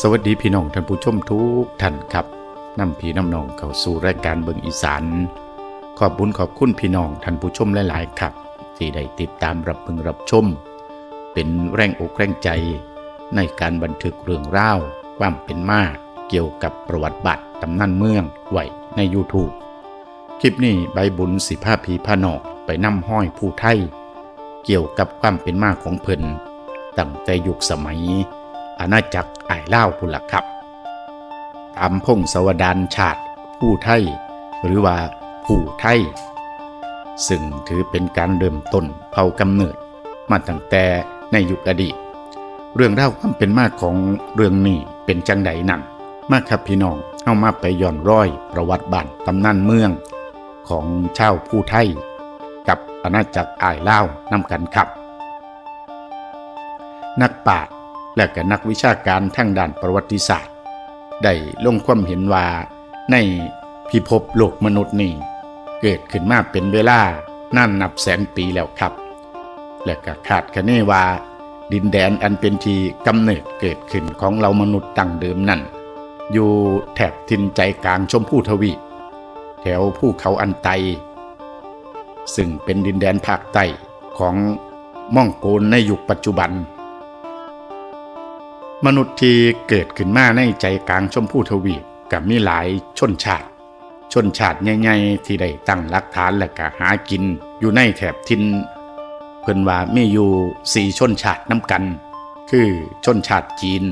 สวัสดีพี่น้องท่านผู้ชมทุกท่านครับนำพี่น้ำน้องเข้าสู่รายการเบิงอีสานขอบบุญขอบคุณพี่น้องท่านผู้ชมหลายๆครับที่ได้ติดตามรับเบิงรับชม เป็นแรงอกแรงใจ ในการบันทึกเรื่องราวความเป็นมาเกี่ยวกับประวัติบัตรตำนานเมืองไหวใน YouTube คลิปนี้ใบบุญสิผ้าผีผ้านอกไปนำห้อยผู้ไทย เกี่ยวกับความเป็นมาของเพิ่นตั้งแต่ยุคสมัย อาณาจักรายเล่าพุ่นละครับตามพงศวดารชาติผู้ไทย หรือว่าผู้ไทย ซึ่งถือเป็นการเริ่มต้นเผ่ากำเนิด มาตั้งแต่ในยุคอดีต เรื่องเล่าความเป็นมาของเรื่องนี้เป็นจังไดนั่นมาครับพี่น้องเข้ามาไปย้อนร้อยประวัติบ้านตำนานเมือง ของชาวผู้ไทย กับอาณาจักรอ้ายเล่าวนำกันครับ นักปราชญ์ และก็นักวิชาการทางด้านประวัติศาสตร์ ได้ลงความเห็นว่าในพิภพโลกมนุษย์นี่เกิดขึ้นมาเป็นเวลานานนับแสนปีแล้วครับ และก็คาดคะเนว่า ดินแดนอันเป็นที่กำเนิดเกิดขึ้นของเรามนุษย์ตั้งเดิมนั่น อยู่แถบทินใจกลางชมพูทวีปแถวภูเขาอันไต ซึ่งเป็นดินแดนภาคใต้ของม่องโกลในยุคปัจจุบัน มนุษย์ที่เกิดขึ้นมาในใจกลางชมพูทวีปกับมีหลายชนชาติ ชนชาติใหญ่ๆที่ได้ตั้งหลักฐานและก็หากินอยู่ในแถบทินเพิ่นว่ามีอยู่สี่ชนชาติน้ำกัน คือชนชาติจีน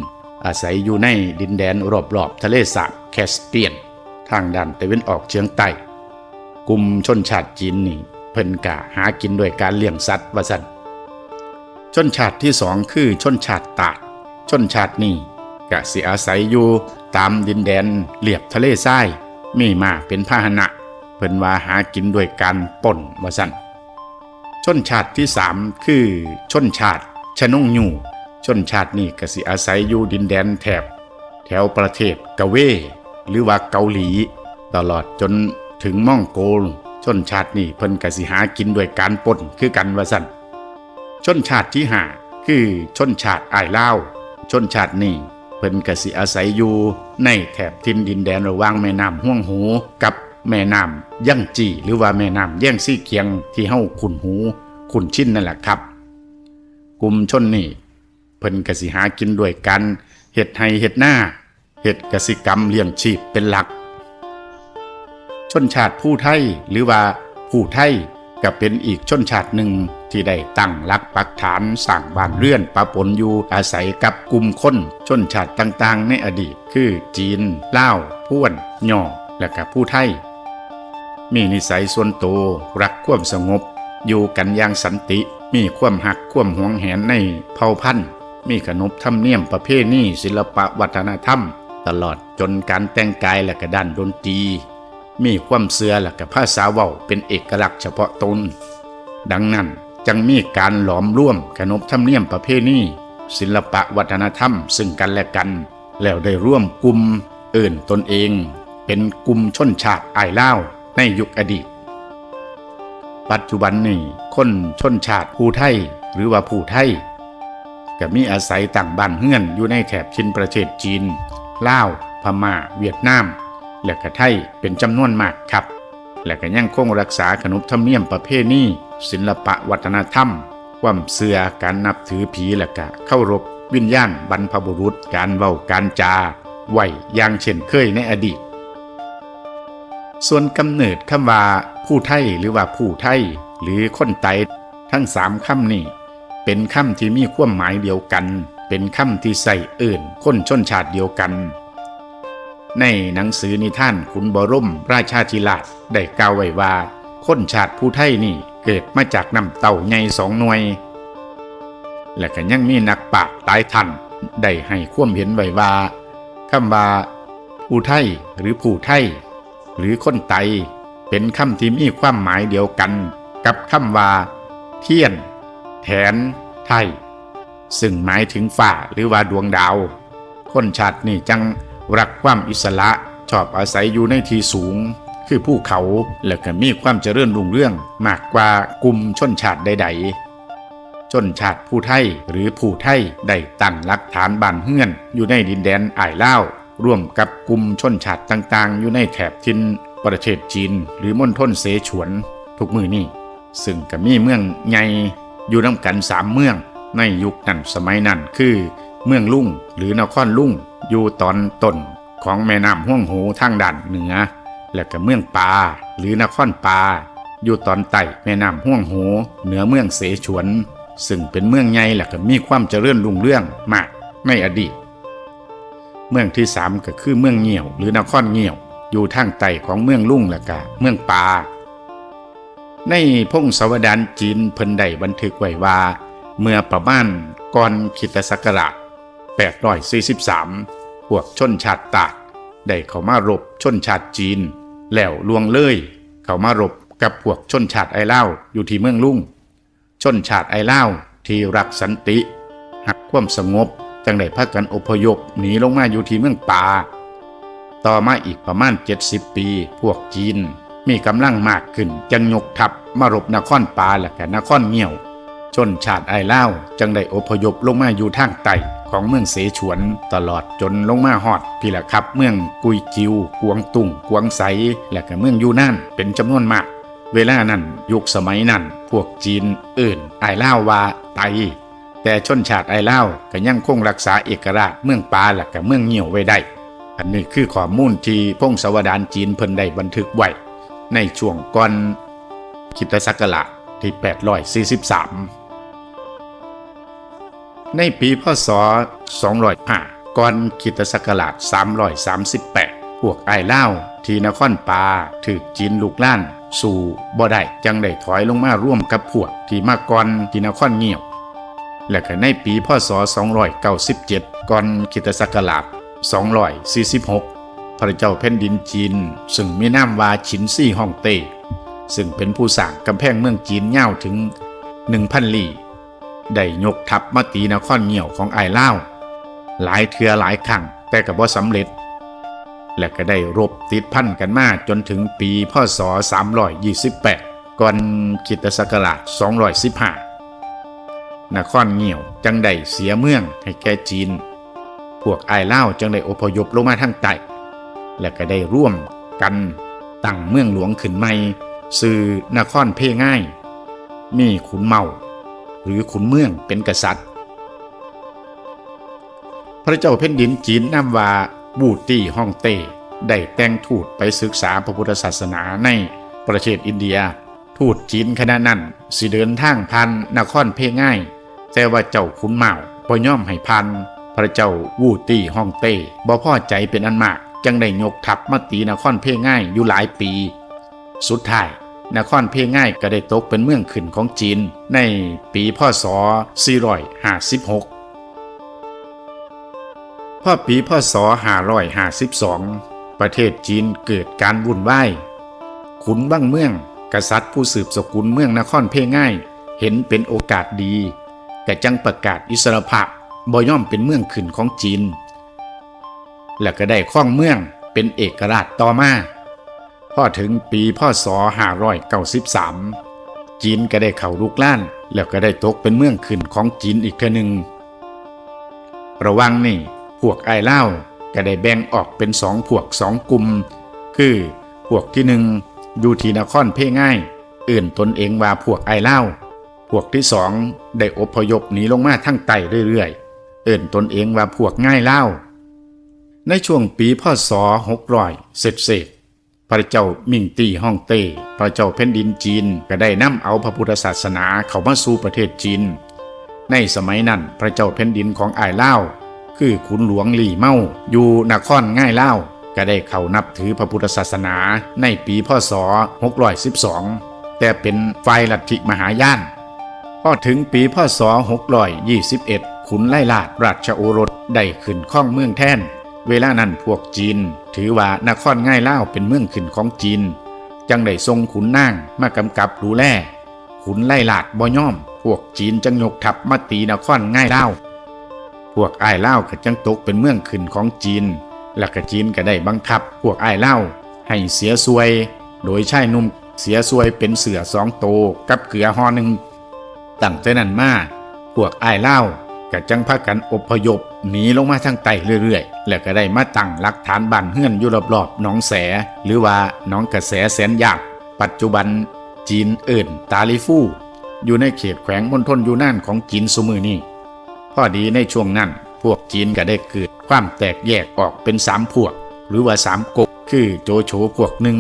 อาศัยอยู่ในดินแดนรอบๆทะเลสาบแคสเปียน ทางด้านตะวันออกเฉียงใต้กลุ่มชนชาติจีนนี่เพิ่นกะหากินด้วยการเลี้ยงสัตว์ว่าซั่นชนชาติที่สองคือชนชาติตาด ชนชาตินี้กะสิอาศัยอยู่ตามดินแดนเลียบทะเลทรายมีมาเป็นพาหนะเพิ่นว่าหากินด้วยการป่นว่าซั่นชนชาติที่สามคือชนชาติชนงยูชนชาตินี้กสิอาศัยอยู่ดินแดนแถบ แถวประเทศกะเว หรือว่าเกาหลี ตลอดจนถึงม่องโกล ชนชาตินี้เพิ่นกสิหากินด้วยการป่นคือกันว่าซั่นชนชาติที่ห้าคือชนชาติอ้ายลาว ชนชาตินี้เพิ่นกสิอาศัยอยู่ในแถบทินดินแดนระหว่างแม่น้ำห้วงหูกับแม่น้ำยั่งจีหรือว่าแม่น้ำแย่งซี่เคียงที่เฮาขุนหูขุนชินนั่นแหละครับ กลุ่มชนนี่เพิ่นกสิหากินด้วยกันเฮ็ดไห้เฮ็ดหน้าเฮ็ดกสิกรรมเลี้ยงชีพเป็นหลัก ชนชาติผู้ไทยหรือว่าผู้ไทยก็เป็นอีกชนชาติหนึ่ง ที่ได้ตั้งหลักปักฐานสร้างบ้านเรือนปะปนอยู่อาศัยกับกลุ่มคนชนชาติต่างๆ ในอดีต คือจีนลาวพ้วนย่อและก็ผู้ไทย มีนิสัยส่วนตัวรักความสงบ อยู่กันอย่างสันติ มีความหักความหวงแหนในเผ่าพันธุ์ มีขนบธรรมเนียมประเพณีศิลปะวัฒนธรรม ตลอดจนการแต่งกายและก็ด้านดนตรีมีความเสือและก็ภาษาเว้าเป็นเอกลักษณ์เฉพาะตน ดังนั้น จึงมีการหลอมร่วมขนบธรรมเนียมประเพณีศิลปะวัฒนธรรม ซึ่งกันและกัน แล้วได้ร่วมกลุ่มเอื่นตนเอง เป็นกลุ่มชนชาติอ้ายล่าในยุคอดีต ปัจจุบันนี้คนชนชาติผู้ไทยหรือว่าผู้ไทยก็มีอาศัยต่างบ้านเฮือนอยู่ในแถบชินประเทศจีนลาวพม่า เวียดนาม และก็ไทยเป็นจำนวนมากครับ และก็ยังคงรักษาขนบธรรมเนียมประเพณีศิลปะวัฒนธรรม ความเสื่อการนับถือผีและก็เข้ารบวิญญาณบรรพบุรุษการเว้าการจาไหวอย่างเช่นเคยในอดีต ส่วนกำเนิดคำว่าผู้ไทยหรือว่าผู้ไทย หรือคนไตทั้งสามคำนี้เป็นคำที่มีความหมายเดียวกัน เป็นคำที่ใส่เอื่นคนชนชาติเดียวกัน ในหนังสือนิทานขุนบรมราชาธิราชได้กล่าวไว้ว่าคนชาติผู้ไทยนี่เกิดมาจากน้ำเต่าใหญ่สองหน่วย และก็ยังมีนักปราชญ์หลายท่านได้ให้ความเห็นไว้ว่าคำว่าผู้ไทยหรือผู้ไทย หรือคนไตเป็นคำที่มีความหมายเดียวกันกับคำว่า เทียน แถน ไทย ซึ่งหมายถึงฝ่าหรือว่าดวงดาว คนชาตินี่จัง รักความอิสระชอบอาศัยอยู่ในที่สูง คือภูเขาและก็มีความเจริญรุ่งเรื่องมากกว่ากลุ่มชนชาติใดๆชนชาติผู้ไทยหรือผู้ไทยได้ตั้งหลักฐานบ้านเฮือน อยู่ในดินแดนอ่ายล่าร่วมกับกลุ่มชนชาติต่างๆ อยู่ในแถบทินประเทศจีน หรือมณฑลเสฉวน ทุกมือนี่ซึ่งก็มีเมืองใหญ่อยู่นำกันสามเมือง ในยุคนั้นสมัยนั้นคือ เมืองลุ่งหรือนครลุ่งอยู่ตอนต้นของแม่น้ำห้วงหูทางด้านเหนือ และก็เมืองปาหรือนครปาอยู่ตอนใต้แม่น้ำห้วงหูเหนือเมืองเสฉวน ซึ่งเป็นเมืองใหญ่และก็มีความเจริญรุ่งเรืองมากในอดีต เมืองที่สามก็คือเมืองเงี่ยว หรือนครเงี่ยว อยู่ทางใต้ของเมืองลุ่งและก็เมืองปาในพงศาวดารจีนเพิ่นได้บันทึกไว้ว่า เมื่อประมาณก่อนคริสตศักราช 843 พวกชนชาติตากได้เข้ามารบชนชาติจีน แล้วลวงเลย เข้ามารบกับพวกชนชาติไอเล่าอยู่ที่เมืองลุ่ง ชนชาติไอเล่าที่รักสันติ หักความสงบจังได้พากันอพยพหนีลงมาอยู่ที่เมืองป่าต่อมาอีกประมาณ 70 ปี พวกจีน มีกำลังมากขึ้นจึงยกทัพมารบนครป่าและก็นครเงี่ยว ชนชาติไอเล่าจังได้อพยพลงมาอยู่ทางใต้ ของเมืองเสฉวนตลอดจนลงมาฮอดพี่ละครับ เมืองกุยจิว กวงตุงกวงไสและก็เมืองยูนานเป็นจำนวนมาก เวลานั้นยุคสมัยนั้น พวกจีนอื่นไอเล่าว่าไตแต่ชนชาติไอเล่าก็ยังคงรักษาเอกราชเมืองปาและก็เมืองเงี่ยวไว้ได้ อันนี้คือข้อมูลที่พงศาวดารจีนเพิ่นได้บันทึกไว้ในช่วงก่อนคิตศักราชที่ 843 ในปีพศ 205 ก่อนคริสตศักราช 338 พวกไอ้เล่าที่นครปาถือจีนลูกล้าน สู่บ่ได้จังได้ถอยลงมาร่วมกับพวกที่มาก่อนที่นครเงี่ยว และก็ในปีพศ 297 ก่อนคริสตศักราช 246 พระเจ้าแผ่นดินจีน ซึ่งมีนามว่าฉินซี่ฮ่องเต้ซึ่งเป็นผู้สร้างกำแพงเมืองจีนยาวถึง 1,000 ลี่ ได้ยกทัพมาตีนครเงี่ยวของไอ้เล่าหลายเทือหลายครั้งแต่ก็บ่สำเร็จ และก็ได้รบติดพันกันมาจนถึงปีพศ 328 ก่อนคิตศักราช 215 นครเงี่ยวจังได้เสียเมืองให้แก่จีน พวกไอ้เล่าจังได้อพยพลงมาทางใต้และก็ได้ร่วมกันตั้งเมืองหลวงขึ้นใหม่ซื่อนครเพ่ง่าย มีขุนเมา หรือขุนเมืองเป็นกษัตริย์ พระเจ้าแผ่นดินจีนนามว่าบูตี้ฮ่องเต้ได้แต่งทูตไปศึกษาพระพุทธศาสนาในประเทศอินเดีย ทูตจีนคณะนั้นสิเดินทางพันนครเพง่าย แต่ว่าเจ้าขุนเมาบ่ย่อมให้พัน พระเจ้าวูตี้ฮ่องเต้บ่พอใจเป็นอันมาก จังได้ยกทัพมาตีนครเพง่ายอยู่หลายปี สุดท้าย นครเพง่ายก็ได้ตกเป็นเมืองขึ้นของจีนในปีพศ 456 พอปีพศ 552 ประเทศจีนเกิดการวุ่นวาย ขุนบ้างเมือง กษัตริย์ผู้สืบสกุลเมืองนครเพง่าย เห็นเป็นโอกาสดีแต่จังประกาศอิสรภาพบ่ย่อมเป็นเมืองขึ้นของจีน และก็ได้ข้องเมืองเป็นเอกราชต่อมา พอถึงปีพศ593 จีนก็ได้เข้าลุกล้าน แล้วก็ได้ตกเป็นเมืองขึ้นของจีนอีกเท่านึงระวังนี่ พวกไอ้เล่าก็ได้แบ่งออกเป็นสองพวกสองกลุ่ม คือพวกที่หนึ่งอยู่ที่นครเพ่ง่าย อื่นตนเองว่าพวกไอ้เล่า พวกที่สองได้อพยพหนีลงมาทั้งไต่เรื่อยๆเอื่นตนเองว่าพวกง่ายเล่า ในช่วงปีพศ600เศษเศษๆ พระเจ้ามิงตี้ฮ่องเต้พระเจ้าแผ่นดินจีนก็ได้นำเอาพระพุทธศาสนาเข้ามาสู่ประเทศจีน ในสมัยนั้นพระเจ้าแผ่นดินของอ้ายเล่าคือขุนหลวงหลี่เมาอยู่นครง่ายเล่าก็ได้เข้านับถือพระพุทธศาสนาในปีพศ 612 แต่เป็นฝ่ายลัทธิมหายานพอถึงปีพศ 621 ขุนไล่ลาดราชโอรสได้ขึ้นข้องเมืองแท่น เวลานั้นพวกจีน ถือว่านครง่ายเล่าเป็นเมืองขึ้นของจีน จังได้ทรงขุนนางมากำกับดูแลขุนไล่หลาดบ่ย่อม พวกจีนจังยกทัพมาตีนครง่ายเล่าพวกไอ้เล่าก็จังตกเป็นเมืองขึ้นของจีน และก็จีนก็ได้บังคับ พวกไอ้เล่าให้เสียสวย โดยใชายหนุ่มเสียสวยเป็นเสือสองโตกับเกลือห่อหนึ่งตั้งแต่นั้นมาพวกไอ้เล่า ก็จังพากันอพยพหนีลงมาทางใต้เรื่อยๆ แล้วก็ได้มาตั้งหลักฐานบ้านเฮือนอยู่รอบๆหนองแส หรือว่าหนองกระแสแสนยาก ปัจจุบันจีนเอิ่นตาลิฟู่อยู่ในเขตแขวงมณฑลยูนานของจีนสมือนี้พอดีในช่วงนั้นพวกจีนก็ได้เกิดความแตกแยกออกเป็นสามพวก หรือว่าสามก๊กคือโจโฉพวกหนึ่ง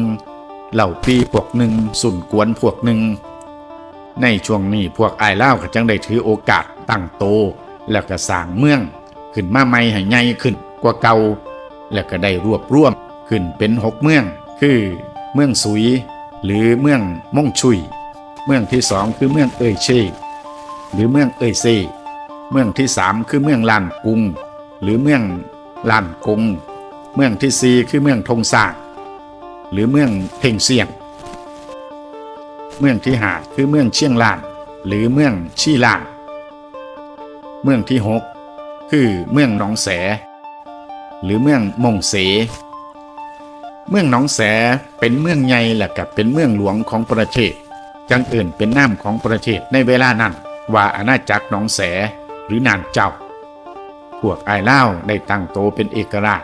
เหล่าปีพวกหนึ่งสุนกวนพวกหนึ่งในช่วงนี้พวกไอายเล่าก็จังได้ถือโอกาสตั้งโต แล้วก็สร้างเมือง ขึ้นมาใหม่ให้ใหญ่ขึ้นกว่าเก่า แล้วก็ได้รวบรวมขึ้นเป็นหกเมือง คือเมืองสุย หรือเมืองม่งชุย เมืองที่สองคือเมืองเอ่ยเช่หรือเมืองเอ่ยเซเมืองที่สามคือเมืองลานกุง หรือเมืองลานกง เมืองที่สี่คือเมืองทงสากหรือเมืองเพ่งเสียง เมืองที่หาคือเมืองเชียงลาน หรือเมืองชี่ลาน เมืองที่หกคือเมืองหนองแส หรือเมืองมงเส เมืองหนองแสเป็นเมืองใหญ่และกับเป็นเมืองหลวงของประเทศ จังเอื่นเป็นน้ำของประเทศในเวลานั้น ว่าอาณาจักรหนองแสหรือนานเจ้า พวกไอ้เล่าได้ตั้งโตเป็นเอกราช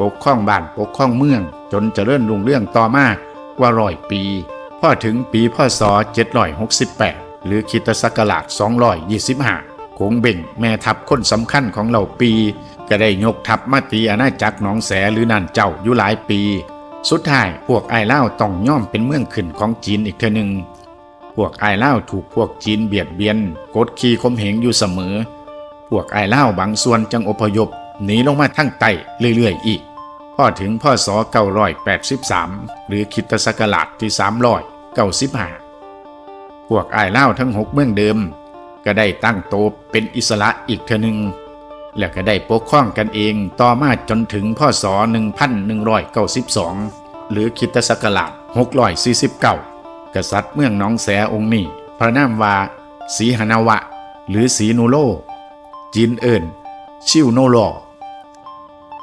ปกครองบ้านปกครองเมือง จนเจริญรุ่งเรื่องต่อมากกว่าร้อยปีพอถึงปีพศ768 หรือคริสตศักราช225 คงเบ่งแม่ทัพคนสำคัญของเหล่าปี ก็ได้ยกทัพมาตีอาณาจักรหนองแสหรือนานเจ้าอยู่หลายปี สุดท้ายพวกไอ้เล่าต้องย่อมเป็นเมืองขึ้นของจีนอีกเท่อหนึ่งพวกไอ้เล่าถูกพวกจีนเบียดเบียนกดขี่ข่มเหงอยู่เสมอ พวกไอ้เล่าบางส่วนจังอพยพหนีลงมาทั้งใต้เรื่อยๆอีกพอถึงพศ983 หรือคริดศักราชที่395พวกไอ้เล่าทั้งหกเมืองเดิม ก็ได้ตั้งโตเป็นอิสระอีกเทนึง แล้วก็ได้ปกครองกันเองต่อมาจนถึงพศ1192 หรือคริดศักราช649 กษัตริย์เมืองหนองแสองค์นี้ พระนามว่าสีหนาวะ หรือสีนูโล จีนเอิญชิวโนโล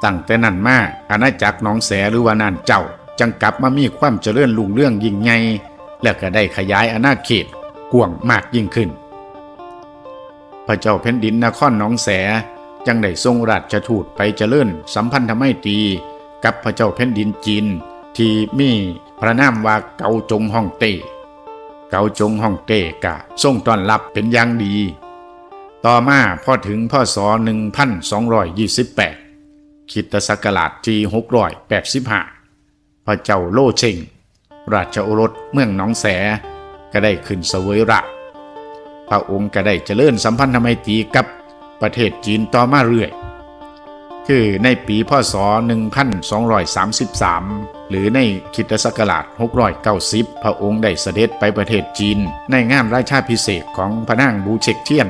ตั้งแต่นั้นมาอาณาจักรหนองแสหรือว่านานเจ้าจังกลับมามีความเจริญรุ่งเรื่องยิ่งใหญ่และก็ได้ขยายอาณาเขตกว้างมากยิ่งขึ้น พระเจ้าแผ่นดินนครหนองแสจังได้ทรงราชทูตไปเจริญสัมพันธไมตรีกับพระเจ้าแผ่นดินจีน ที่มีพระนามว่าเกาจงฮ่องเต้เกาจงฮ่องเต้กะทรงต้อนรับเป็นอย่างดี ต่อมาพอถึงพศ1228คริดศักราชที่685 พระเจ้าโลเชงราชโอรสเมืองหนองแสก็ได้ขึ้นเสวยราช พระองค์ก็ได้เจริญสัมพันธไมตรีกับประเทศจีนต่อมาเรื่อย คือในปีพศ 1233 หรือในคริดศักราช 690 พระองค์ได้เสด็จไปประเทศจีน ในงานราชาพิเศษของพระนางบูเชกเทียน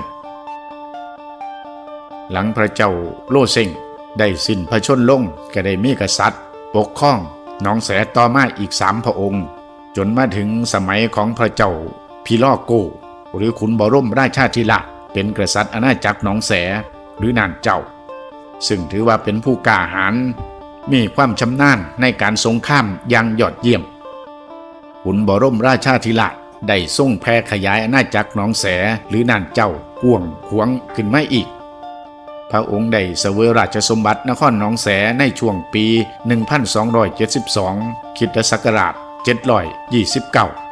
หลังพระเจ้าโลเซงได้สิ้นพระชนม์ลงก็ได้มีกษัตริย์ ปกครองหนองแสต่อมาอีกสามพระองค์ จนมาถึงสมัยของพระเจ้าพิลอโก หรือขุนบรมราชาธิราชเป็นกษัตริย์อาณาจักรหนองแสหรือนานเจ้า ซึ่งถือว่าเป็นผู้กล้าหาญมีความชำนาญในการสงครามอย่างยอดเยี่ยม ขุนบรมราชาธิราชได้ทรงแพร่ขยายอาณาจักรหนองแสหรือนานเจ้ากวงขวงขึ้นมาอีก พระองค์ได้เสวยราชสมบัตินครหนองแสในช่วงปี 1272 คิดศักราช729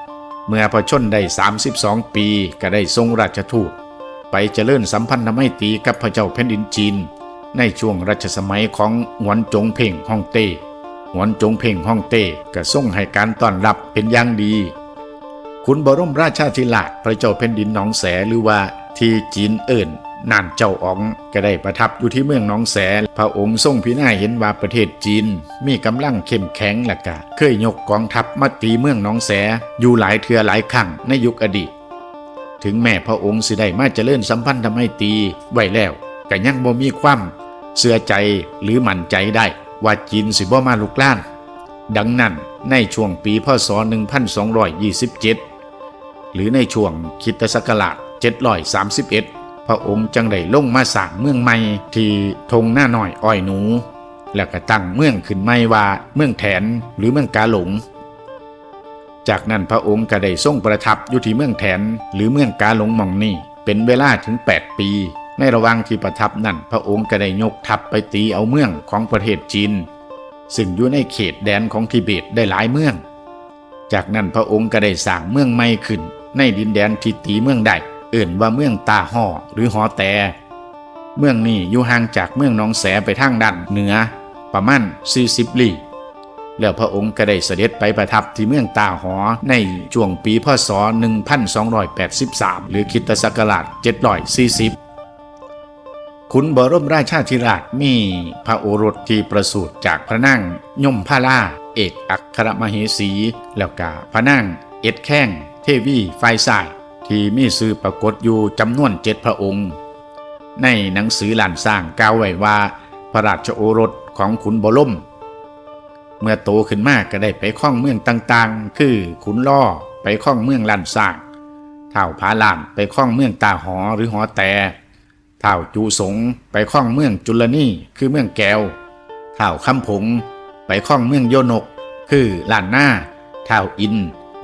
เมื่อพระชนได้ 32 ปีก็ได้ทรงราชทูต ไปเจริญสัมพันธไมตรีกับพระเจ้าแผ่นดินจีน ในช่วงรัชสมัยของหวนจงเพ่งฮ่องเต้หวนจงเพ่งฮ่องเต้ก็ทรงให้การต้อนรับเป็นอย่างดี คุณบรมราชาธิราชพระเจ้าแผ่นดินหนองแสหรือว่าที่จีนเอิ่น นานเจ้าอ๋องก็ได้ประทับอยู่ที่เมืองหนองแสพระองค์ทรงพิจารณาเห็นว่าประเทศจีน มีกำลังเข้มแข็งละกะ เคยยกกองทัพมาตีเมืองหนองแสอยู่หลายเทือหลายครั้งในยุคอดีต ถึงแม้พระองค์สิได้มาเจริญสัมพันธไมตรีไว้แล้วก็ยังบ่มีความเสื่อใจหรือมั่นใจได้ ว่าจีนสิบ่มาลุกล้าน ดังนั้นในช่วงปีพศ 1227 หรือในช่วงคิตศักราช731 พระองค์จังได้ลงมาสร้างเมืองใหม่ที่ทงหน้าหน่อยอ้อยหนู แล้วก็ตั้งเมืองขึ้นใหม่ว่าเมืองแถนหรือเมืองกาหลง จากนั้นพระองค์ก็ได้ทรงประทับอยู่ที่เมืองแถนหรือเมืองกาหลงมองนี่เป็นเวลาถึง 8 ปี ในระหว่างที่ประทับนั่นพระองค์ก็ได้ยกทัพไปตีเอาเมืองของประเทศจีน ซึ่งอยู่ในเขตแดนของทิเบตได้หลายเมือง จากนั้นพระองค์ก็ได้สร้างเมืองใหม่ขึ้นในดินแดนที่ตีเมืองได้ เอื่นว่าเมืองตาห่อหรือหอแต่เมืองนี้อยู่ห่างจากเมืองหนองแสไปทางด้านเหนือ ประมาณ40ลี้แล้วพระองค์ก็ได้เสด็จไปประทับที่เมืองตาหอในช่วงปีพศ 1283 หรือคริสตศักราช740 ขุนบรมราชาธิราชมีพระโอรสที่ประสูติจากพระนั่งยมพาล่า เอกอัครมเหสี แล้วก็พระนั่งเอ็ดแข้งเทวีไฟสาย ที่มีชื่อปรากฏอยู่จำนวนเจ็ดพระองค์ ในหนังสือหลานสร้างกล่าวไว้ว่า พระราชโอรสของขุนบรมเมื่อโตขึ้นมากก็ได้ไปข้องเมืองต่างๆ คือขุนล่อไปข้องเมืองหลันสร้างเท่าผาลานไปข้องเมืองตาหอหรือหอแต่เท่าจูสงไปข้องเมืองจุลนี่คือเมืองแก้วเท่าคำผงไปข้องเมืองโยนก คือลานหน้าเท่าอิน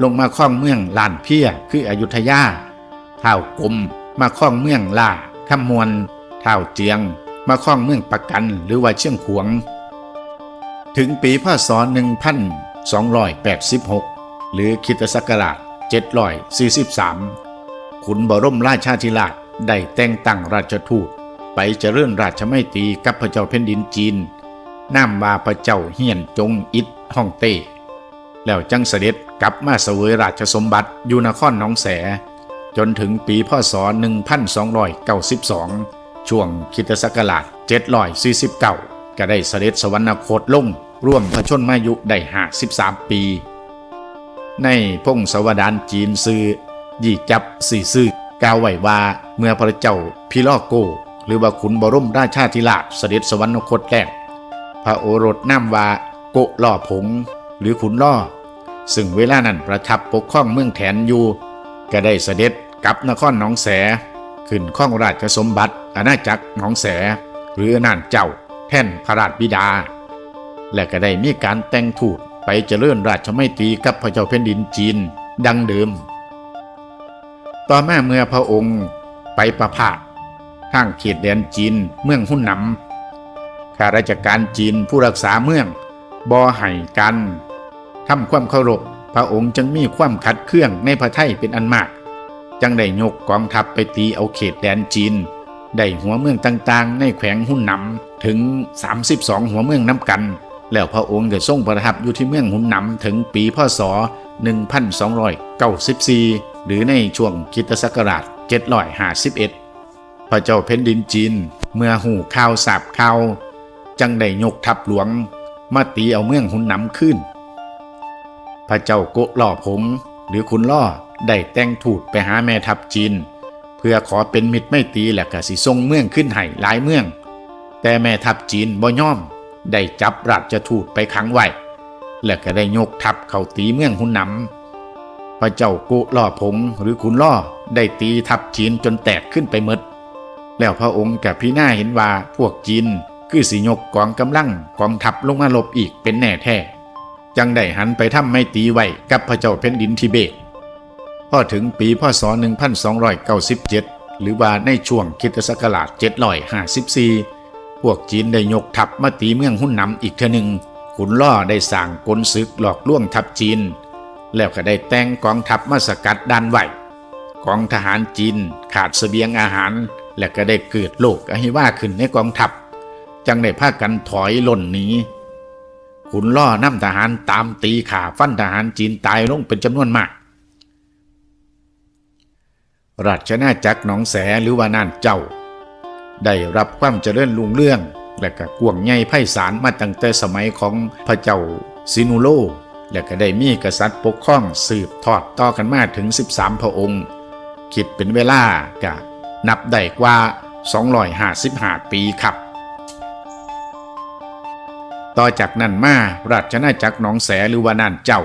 ลงมาข้องเมืองลานเพียคืออยุธยาเท่ากลมมาข้องเมืองล่าคำมวลเท่าเจียง มาข้องเมืองปักกันหรือว่าเชียงขวง ถึงปีพศ 1286 หรือคิตศักราช 743 ขุนบรมราชาธิราชได้แต่งตั้งราชทูตไปเจริญราชไม่ตีกับพระเจ้าแผ่นดินจีนนามว่าพระเจ้าเฮียนจงอิดฮ่องเต้ แล้วจังเสด็จกลับมาเสวยราชสมบัติอยู่นครหนองแส จนถึงปีพศ 1292 ช่วงคิตศักราช749 ก็ได้เสด็จสวรรคตลงร่วมพระชนมายุได้53 ปี ในพงศาวดารจีนซื้อยี่จับสี่ซื้อกล่าวไว้ว่าเมื่อพระเจ้าพิลอโก หรือว่าขุนบรมราชาธิราชเสด็จสวรรคตแล้วพระโอรสนามว่าโกล่อผง หรือขุนล่อ ซึ่งเวลานั้นประทับปกครองเมืองแถนอยู่ ก็ได้เสด็จกลับนครหนองแส ขึ้นข้องราชสมบัติอาณาจักรหนองแส หรืออนานเจ้า แท่นพระราชบิดา และก็ได้มีการแต่งทูตไปเจริญราชไม่ตีกับพระเจ้าแผ่นดินจีนดังเดิม ต่อมาเมื่อพระองค์ไปประพาสทางเขตแดนจีนเมืองหุ่นหนำข้าราชการจีนผู้รักษาเมืองบอให้กัน ทำความเคารพ พระองค์จึงมีความขัดเคืองในพระไทยเป็นอันมาก จังได้ยกกองทัพไปตีเอาเขตแดนจีน ได้หัวเมืองต่างๆ ในแขวงหุ่นหนำถึง 32 หัวเมืองน้ำกัน แล้วพระองค์ก็ทรงประทับอยู่ที่เมืองหุ่นหนำถึงปีพศ 1294 หรือในช่วงคริสตศักราช 751 พระเจ้าแผ่นดินจีน เมื่อหูข่าวสาบข่าวจังได้ยกทัพหลวงมาตีเอาเมืองหุ่นหนำขึ้น พระเจ้าโกะล่อผงหรือคุณล่อได้แต่งทูตไปหาแม่ทัพจีน เพื่อขอเป็นมิตรไม่ตีและกสิทรงเมืองขึ้นให้หลายเมือง แต่แม่ทัพจีนบ่ย่อม ได้จับราชทูตไปขังไว้และก็ได้ยกทัพเข้าตีเมืองหุ่นหนำพระเจ้าโกะล่อผงหรือคุณล่อได้ตีทัพจีนจนแตกขึ้นไปหมดแล้วพระองค์กับพี่หน้าเห็นว่าพวกจีนคือสิยกกองกำลังกองทัพลงมาลบอีกเป็นแน่แท้ จังได้หันไปทำไม่ตีไว้กับพระเจ้าแผ่นดินทิเบตพอถึงปีพศ 1297 หรือว่าในช่วงคิตศักราช754 พวกจีนได้ยกทัพมาตีเมืองหุ่นนำอีกเท่อหนึ่งขุนล่อได้สั่งกลศึกหลอกล่วงทัพจีน แล้วก็ได้แต่งกองทัพมาสกัดดันไว้กองทหารจีนขาดเสบียงอาหาร และก็ได้เกิดโรคอหิวาขึ้นในกองทัพ จังได้พากันถอยหล่นหนี ขุนล่อนำทหารตามตีขาฟันทหารจีนตายลงเป็นจำนวนมาก ราชนาจักรหนองแสหรือว่าน่านเจ้า ได้รับความเจริญรุ่งเรื่อง และก็กวงใหญ่ไพศาลมาตั้งแต่สมัยของพระเจ้าซินูโล และก็ได้มีกษัตริย์ปกครองสืบทอดต่อกันมาถึง 13 พระองค์ คิดเป็นเวลาก็นับได้กว่า 255 ปีครับ ต่อจากนั้นมาราชนาจักรหนองแสหรือว่าน่านเจ้า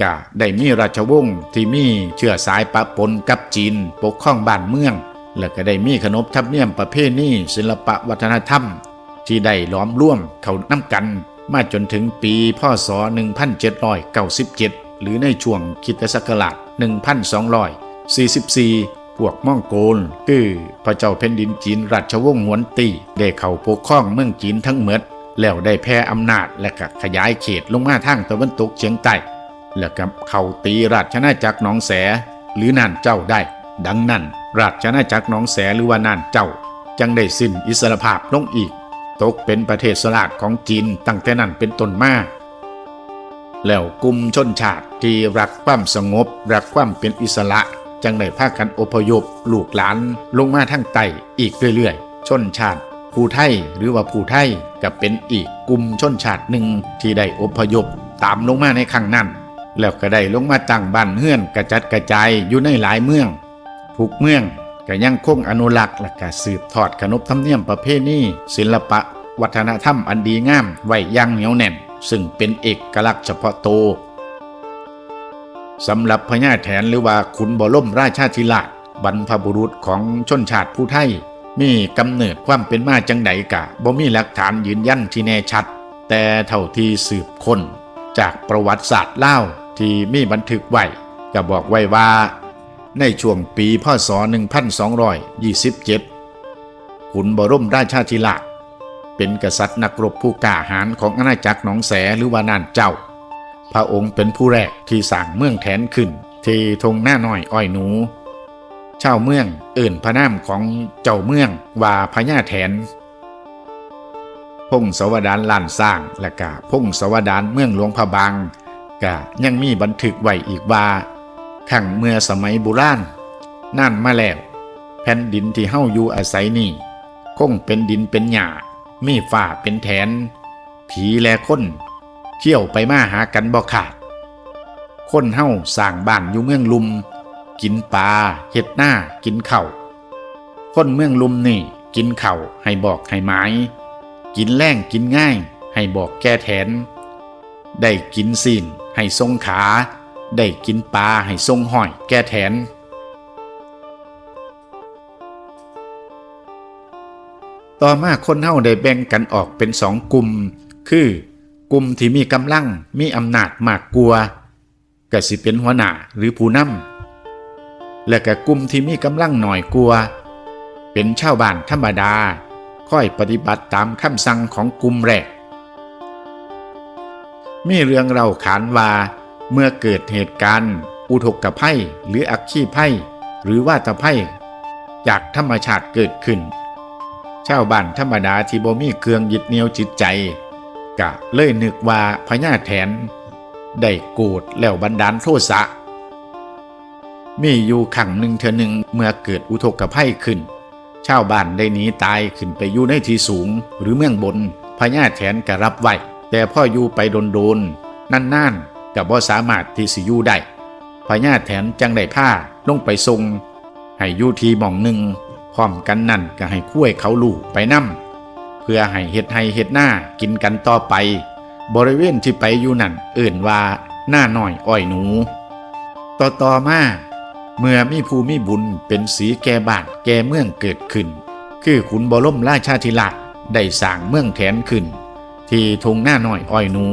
ก็ได้มีราชวงศ์ที่มีเชื้อสายปะปนกับจีนปกครองบ้านเมือง และก็ได้มีขนบธรรมเนียมประเพณีศิลปะวัฒนธรรม ที่ได้ล้อมร่วมเข้าน้ำกัน มาจนถึงปีพศ 1797 หรือในช่วงคริสตศักราช 1244พพวกม่องโกลคือพระเจ้าแผ่นดินจีนราชวงศ์หวนตีได้เข้าปกครองเมืองจีนทั้งหมด แล้วได้แพร่อำนาจและก็ขยายเขตลงมาทางตะวันตกเฉียงใต้แล้วก็เข้าตีราชอาจักรหนองแสหรือน่านเจ้าได้ ดังนั้น ราชอาจักรหนองแสหรือว่าน่านเจ้าจังได้สิ้นอิสรภาพลงอีก ตกเป็นประเทศสลาดของจีนตั้งแต่นั้นเป็นต้นมาแล้วกลุ่มชนชาติที่รักความสงบ รักความเป็นอิสระจังได้พากันอพยพลูกหลานลงมาทางใต้อีกเรื่อยๆ ชนชาติ ผู้ไทยหรือว่าผู้ไทยก็เป็นอีกกลุ่มชนชาติหนึ่งที่ได้อพยพตามลงมาในครั้งนั้น แล้วก็ได้ลงมาตั้งบ้านเฮือนกระจัดกระจายอยู่ในหลายเมืองทุกเมืองก็ยังคงอนุรักษ์และก็สืบทอดขนบธรรมเนียมประเพณีศิลปะ วัฒนธรรมอันดีงามไว้อยังเหนียวแน่น ซึ่งเป็นเอกลักษณ์เฉพาะตัวสำหรับพญาแถนหรือว่าขุนบรมราชาธิราชบรรพบุรุษของชนชาติผู้ไทย มีกำเนิดความเป็นมาจังใดกะบ่มีหลักฐานยืนยันที่แน่ชัด แต่เท่าที่สืบค้นจากประวัติศาสตร์เล่าที่มีบันทึกไว้ก็บอกไว้ว่า ในช่วงปีพศ 1227 ขุนบรมราชาธิราชเป็นกษัตริย์นักรบผู้กล้าหาญของอาณาจักรหนองแสหรือว่านานเจ้า พระองค์เป็นผู้แรกที่สร้างเมืองแทนขึ้น ที่ทงหน้าน้อยอ้อยหนู ชาวเมือง เอื่นพระนามของเจ้าเมืองว่าพญาแทนพงศวดารล้านสร้างและกะพงศวดารเมืองหลวงพระบางกะยังมีบันทึกไว้อีกว่าขังเมื่อสมัยโบุราณนั่นมาแล้ว แผ่นดินที่เฮาอยู่อาศัยนี่คงเป็นดินเป็นหญ้ามีฝ้าเป็นแทนผีและคนเที่ยวไปมาหากันบ่ขาด คนเฮาสร้างบ้านอยู่เมืองลุม กินปลาเห็ดหน้ากินเข่าคนเมืองลุมนี่ กินเข่าให้บอกให้ไม้กินแรงกินง่าย ให้บอกแก้แทน ได้กินสินให้ทรงขา ได้กินปลาให้ทรงห้อยแก้แทนต่อมาคนเฮาได้แบ่งกันออกเป็นสองกลุ่ม คือกลุ่มที่มีกำลังมีอำนาจมากกลัวก็สิเป็นหัวหน้าหรือผู้นำ และก็กลุ่มที่มีกำลังหน่อยกลัว เป็นชาวบ้านธรรมดา ค่อยปฏิบัติตามคำสั่งของกลุ่มแรก มีเรื่องเล่าขานว่า เมื่อเกิดเหตุการณ์ อุทกภัยหรืออักขีภัยหรือว่าตะภัยจากธรรมชาติเกิดขึ้น ชาวบ้านธรรมดาที่บ่มีเครื่องยึดเหนี่ยวจิตใจ กะเลยนึกว่าพญาแถน ได้โกรธแล้วบันดาลโทสะ มีอยู่ขังหนึ่งเธอหนึ่งเมื่อเกิดอุทกภัยขึ้น ชาวบ้านได้หนีตายขึ้นไปอยู่ในที่สูงหรือเมืองบนพญาแถนก็รับไว้แต่พ่ออยู่ไปโดนๆนานๆกับบ่สามารถที่สิอยู่ได้พญาแถนจังได้ผ้าลงไปทรงให้อยู่ทีหม่องหนึ่งพร้อมกันนั่นก็ให้คุ้ยเขาลูกไปนํเพื่อให้เฮ็ดให้เฮ็ดหน้ากินกันต่อไป บริเวณที่ไปอยู่นั่นเอื่นว่าหน้าหน่อยอ้อยหนู ต่อต่อมา เมื่อมีภูมิบุญเป็นสีแก่บ้านแก่เมืองเกิดขึ้น คือขุนบรมราชาธิราชได้สร้างเมืองแทนขึ้น ที่ทงหน้าหน่อยอ้อยหนู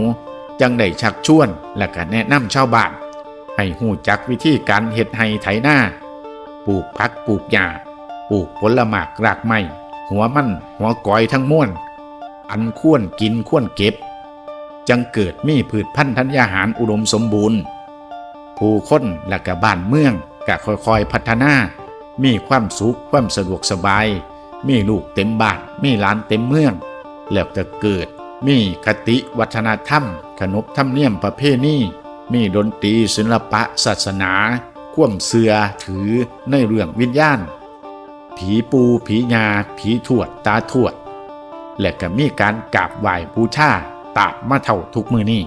จังได้ชักชวนและก็แนะนำชาวบ้าน ให้หูจักวิธีการเฮ็ดให้ไถหน้า ปลูกพักปลูกหญ้าปลูกผลหมากรากไม้หัวมันหัวก้อยทั้งม้วน อันควรกินควรเก็บ จังเกิดมีพืชพันธุ์ธัญญาหารอุดมสมบูรณ์ ผู้คนและก็บ้านเมือง ก็ค่อยๆพัฒนา มีความสุขความสะดวกสบาย มีลูกเต็มบ้านมีหลานเต็มเมือง แล้วก็เกิด มีคติวัฒนธรรม ขนบธรรมเนียมประเพณีมีดนตรีศิลปะศาสนาควมเสือถือในเรื่องวิญญาณ ผีปูผียาผีทวดตาทวด และก็มีการกราบไหว้บูชาตามมาเท่าทุกมือนี้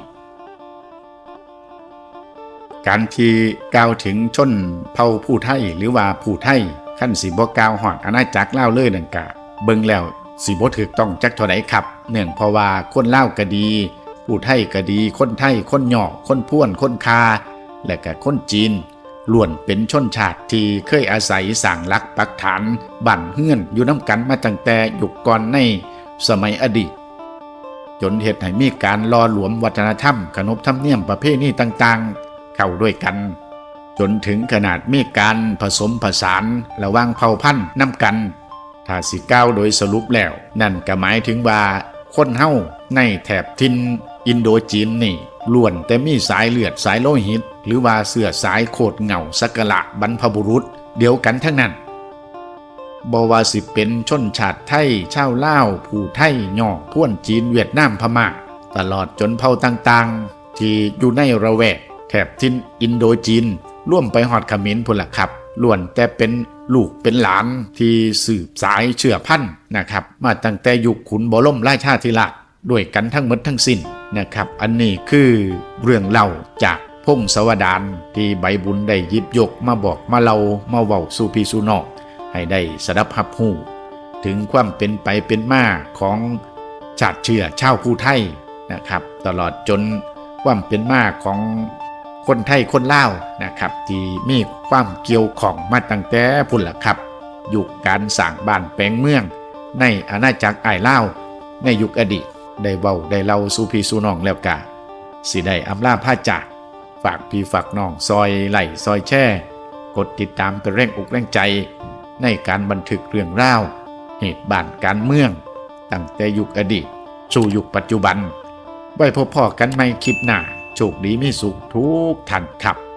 การที่กล่าวถึงชนเผ่าผู้ไทยหรือว่าผู้ไทยขั้นสีบ่กล่าวหอดอาณาจักรเล่าวเลยนั่นกะเบิ่งแล้วสีบ่ถูกต้องจักเท่าใดครับ เนื่องเพราะว่าคนเล่าวก็ดี ผู้ไทยก็ดี คนไทยคนหย่อคนพ่วนคนคา และก็คนจีนล้วนเป็นชนชาติที่เคยอาศัยสร้างลักปักฐานบั่นเฮือนอยู่น้ำกันมาตั้งแต่ยุคก่อนในสมัยอดีต จนเหตุให้มีการล่อหลวมวัฒนธรรมขนบธรรมเนียมประเพณีต่างๆ เข้าด้วยกัน จนถึงขนาดมีการผสมผสานระหว่างเผ่าพันธุ์น้ำกัน ถ้าสิก้าวโดยสรุปแล้ว นั่นก็หมายถึงว่าคนเฮาในแถบทินอินโดจีนนี่ล้วนแต่มีสายเลือดสายโลหิต หรือว่าเสื้อสายโคดเหงาสักละบรรพบุรุษ เดียวกันทั้งนั้นบว่าสิเป็นชนชาติไทยชาวลาวผู้ไทยย่อพ่วนจีนเวียดนามพม่า ตลอดจนเผ่าต่างๆ ที่อยู่ในระแวก แถบทินอินโดจีน ร่วมไปหอดขมินพุ่นละครับล้วนแต่เป็นลูกเป็นหลานที่สืบสายเชื่อพันธุ์นะครับ มาตั้งแต่ยุคขุนบรมราชาธิราชด้วยกันทั้งหมดทั้งสิ้นนะครับ อันนี้คือเรื่องเล่าจากพงศาวดารที่ใบบุญได้ยิบยกมาบอกมาเล่ามาเว้าสู่พี่สู่นอก ให้ได้สดับรับหูถึงความเป็นไปเป็นมาของชาติเชื้อชาวผู้ไทยนะครับ ตลอดจนความเป็นมาของ คนไทยคนลาวนะครับ ที่มีความเกี่ยวของมาตั้งแต่พุ่นละครับ ยุคการสร้างบ้านแปลงเมือง ในอาณาจักรไอ้ายลาวในยุคอดีต ได้เว้าได้เล่าสู่พี่สู่น้องแล้วกะสิได้อำลาผ้าจากฝากพี่ฝากน้องซอยไหลซอยแช่ กดติดตามเป็นแรงอกแรงใจ ในการบันทึกเรื่องราว เหตุบานการเมือง ตั้งแต่ยุคอดีต สู่ยุคปัจจุบัน ไว้พบพอกันใหม่คลิปหน้า โชคดีมีสุขทุกท่านครับ